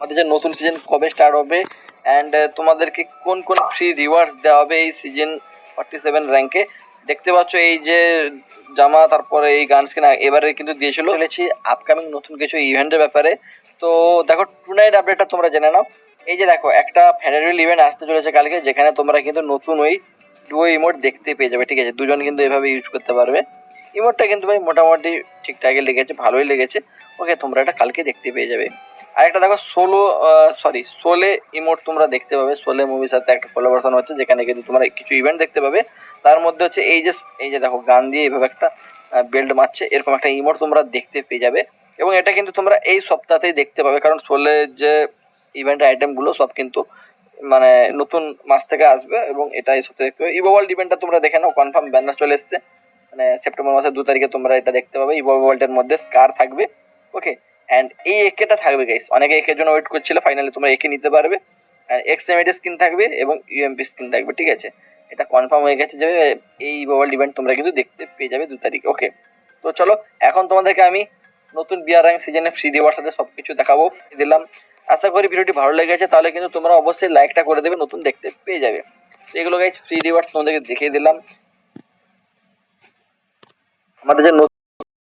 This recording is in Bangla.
আমাদের যে নতুন সিজন কবে স্টার্ট হবে অ্যান্ড তোমাদেরকে কোন কোন ফ্রি রিওয়ার্ডস দেওয়া হবে এই সিজন ফর্টি সেভেন র্যাঙ্কে দেখতে পাচ্ছ এই যে জামা, তারপরে এই গান স্কিন এবারে কিন্তু দিয়েছিল চলেছি আপকামিং নতুন কিছু ইভেন্টের ব্যাপারে। তো দেখো টু নাইট আপডেটটা তোমরা জেনে নাও। এই যে দেখো, একটা ফেডারেল ইভেন্ট আসতে চলেছে কালকে, যেখানে তোমরা কিন্তু নতুন ওই ডুয়ো ইমোট দেখতে পেয়ে যাবে, ঠিক আছে? দুজন কিন্তু এভাবে ইউজ করতে পারবে। ইমোটটা কিন্তু ভাই মোটামুটি ঠিকঠাকই লেগেছে, ভালোই লেগেছে। ওকে তোমরা এটা কালকে দেখতে পেয়ে যাবে। আর একটা দেখো সোলো সরি সোলে ইমোট তোমরা দেখতে পাবে। সোলে মুভির সাথে একটা কোলাবোরেশন হচ্ছে, যেখানে কিন্তু তোমরা কিছু ইভেন্ট দেখতে পাবে। তার মধ্যে হচ্ছে এই যে এই যে দেখো, গান দিয়ে এইভাবে একটা বেল্ট মারছে, এরকম একটা ইমোট তোমরা দেখতে পেয়ে যাবে। এবং এটা কিন্তু তোমরা এই সপ্তাহতেই দেখতে পাবে, কারণ সোলে যে ইভেন্ট আইটেমগুলো সব কিন্তু মানে নতুন মাস থেকে আসবে এবং এটা এই সপ্তাহে দেখতে পাবে। ইভো ওয়ার্ল্ড ইভেন্টটা তোমরা দেখে নাও কনফার্ম ব্যানার চলে এসছে। মানে সেপ্টেম্বর মাসের দু তারিখে তোমরা এটা দেখতে পাবে। ইভো ওয়ার্ল্ডের মধ্যে স্কার থাকবে। ওকে অ্যান্ড এই একেটা থাকবে গাইস অনেকে একের জন্য ওয়েট করছিল ফাইনালি তোমরা একে নিতে পারবে। এক্স এমএডি স্কিন থাকবে এবং ইউএমপি স্কিন থাকবে, ঠিক আছে? এটা কনফার্ম হয়ে গেছে যে এই ওয়ার্ল্ড ইভেন্ট তোমরা কিন্তু দেখতে পেয়ে যাবে দু তারিখ। ওকে তো চলো, এখন তোমাদেরকে আমি নতুন বিয়ার র্যাঙ্ক সিজনে ফ্রি দেওয়ার সাথে সব কিছু দেখাবো, দিলাম। আশা করি ভিডিওটি ভালো লেগেছে, তাহলে কিন্তু তোমরা অবশ্যই লাইকটা করে দেবে, নতুন দেখতে পেয়ে যাবে। তো এগুলো গাইজ ফ্রি রিওয়ার্ডস তোমাদেরকে দেখিয়ে দিলাম। আমাদের যে